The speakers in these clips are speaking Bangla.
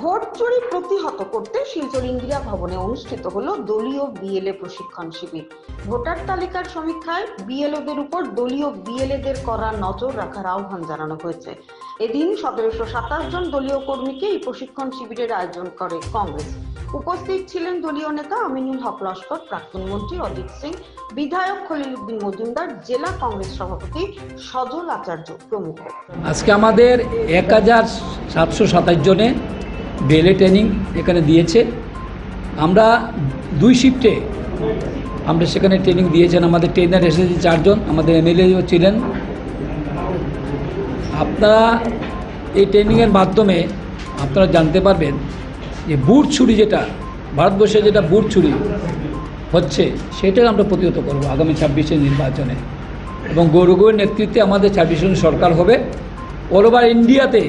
ভোট চুরি প্রতিহত করতে শিলচর ইন্দিরা ভবনে অনুষ্ঠিত হলো দলীয় বিএলএ প্রশিক্ষণ শিবির। ভোটার তালিকার সমীক্ষায় বিএলওদের উপর দলীয় বিএলএদের করা নজর রাখার আহ্বান জানানো হয়েছে। এদিন সতেরোশো সাতাশ জন দলীয় কর্মীকে এই প্রশিক্ষণ শিবিরের আয়োজন করে কংগ্রেস। উপস্থিত ছিলেন দলীয় নেতা আমিনুল হক লস্কর, প্রাক্তন মন্ত্রী অজিত সিং, বিধায়ক খলিল উদ্দিন মজুমদার, জেলা কংগ্রেস সভাপতি সজল আচার্য প্রমুখ। আজকে আমাদের এক হাজার সাতশো সাতাশ জনে বেলে ট্রেনিং এখানে দিয়েছে। আমরা দুই শিফটে আমরা সেখানে ট্রেনিং দিয়েছেন আমাদের ট্রেনার এসেছে চারজন, আমাদের এমএলএও ছিলেন। আপনারা এই ট্রেনিংয়ের মাধ্যমে আপনারা জানতে পারবেন যে বুট ছুরি যেটা, ভারতবর্ষে যেটা বুট ছুরি হচ্ছে সেটা আমরা প্রতিহত করব আগামী ছাব্বিশের নির্বাচনে। এবং গৌরগৌর নেতৃত্বে আমাদের ছাব্বিশে সরকার হবে। অল ওভার ইন্ডিয়াতে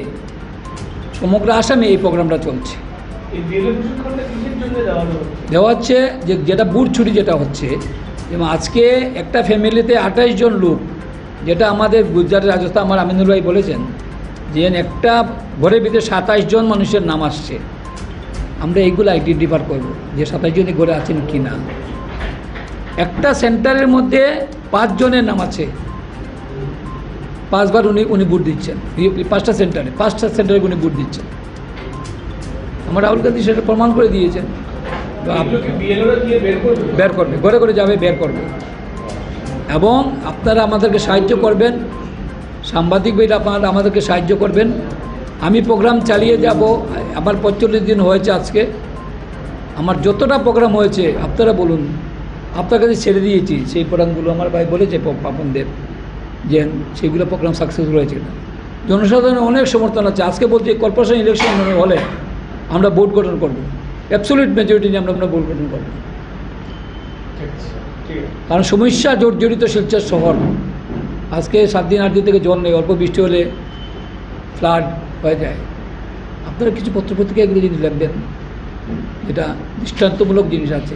সমগ্র আসামে এই প্রোগ্রামটা চলছে। দেওয়া হচ্ছে যে যেটা বুট ছুরি যেটা হচ্ছে এবং আজকে একটা ফ্যামিলিতে আঠাশ জন লোক যেটা আমাদের গুজরাট রাজস্থান আমার আমিনুল ভাই বলেছেন যে একটা ঘরের ভিতরে সাতাশ জন মানুষের নাম আসছে। আমরা এইগুলো আইডেন্টিফার করব যে সাতাশ জনই ঘরে আছেন কি না একটা সেন্টারের মধ্যে পাঁচজনের নাম আছে। পাঁচবার উনি উনি বুট দিচ্ছেন। এই পাঁচটা সেন্টারে? পাঁচটা সেন্টারে উনি বুট দিচ্ছেন। আমার রাহুল গান্ধী সেটা প্রমাণ করে দিয়েছেন। বের করবে? ঘরে ঘরে যাবে বের করবে। এবং আপনারা আমাদেরকে সাহায্য করবেন। সাংবাদিক ভাইরা আপনারা আমাদেরকে সাহায্য করবেন। আমি প্রোগ্রাম চালিয়ে যাব। আমার পঁয়তাল্লিশ দিন হয়েছে আজকে। আমার যতটা প্রোগ্রাম হয়েছে আপনারা বলুন। আপনার কাছে ছেড়ে দিয়েছি। সেই প্রোগ্রামগুলো আমার ভাই বলেছে পাপনদেব যে সেইগুলো প্রোগ্রাম সাকসেসফুল হয়েছে না জনসাধারণের অনেক সমর্থন আছে। আজকে বলছি কর্পোরেশন ইলেকশন হলে আমরা ভোট গঠন করব। অ্যাবসোলিউট মেজরিটি নিয়ে আমরা আমরা ভোট গঠন করব। কারণ সমস্যা জর্জরিত শিলচর শহর। আজকে সাত দিন আট দিন থেকে জল নেই, অল্প বৃষ্টি হলে ফ্লাড হয়ে যায়। আপনারা কিছু পত্রপত্রিকা এগুলো জিনিস লিখবেন যেটা দৃষ্টান্তমূলক জিনিস আছে।